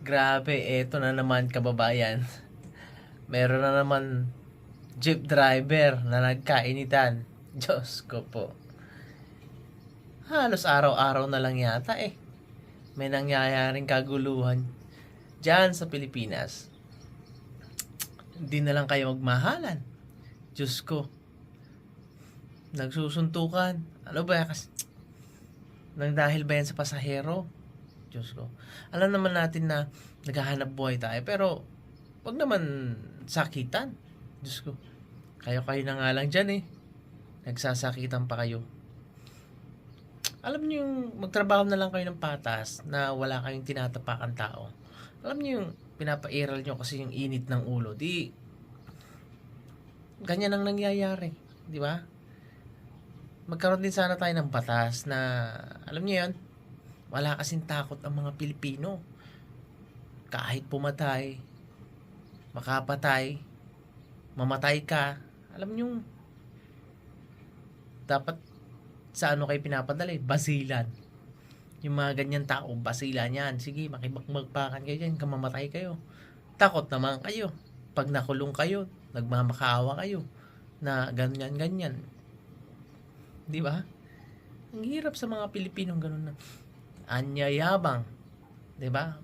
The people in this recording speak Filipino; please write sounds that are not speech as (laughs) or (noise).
Grabe, eto na naman kababayan. Meron na naman jeep driver na nagkainitan. (laughs) Diyos ko po. Halos araw-araw na lang yata eh. May nangyayaring kaguluhan dyan sa Pilipinas. Hindi na lang kayo magmahalan. Diyos ko. Nagsusuntukan. Ano ba? Kas nang dahil ba yan sa pasahero? Diyos ko. Alam naman natin na naghahanap buhay tayo. Pero, wag naman sakitan. Diyos ko. Kayo-kayo na nga lang dyan eh. Nagsasakitan pa kayo. Alam niyo yung magtrabaho na lang kayo ng patas na wala kayong tinatapakan tao. Alam niyo yung pinapairal nyo kasi yung init ng ulo. Di, ganyan ang nangyayari. Di ba? Magkaroon din sana tayo ng batas na, alam niyo yun, wala kasing takot ang mga Pilipino. Kahit pumatay, makapatay, mamatay ka, alam niyo, dapat sa ano kayo pinapadala eh, basilan. Yung mga ganyan tao, basilan yan. Sige, makibakbagpakan kayo dyan, kamamatay kayo. Takot naman kayo. Pag nakulong kayo, nagmamakaawa kayo na ganyan-ganyan. Di ba? Ang hirap sa mga Pilipinong ganun na anyayabang. Di ba?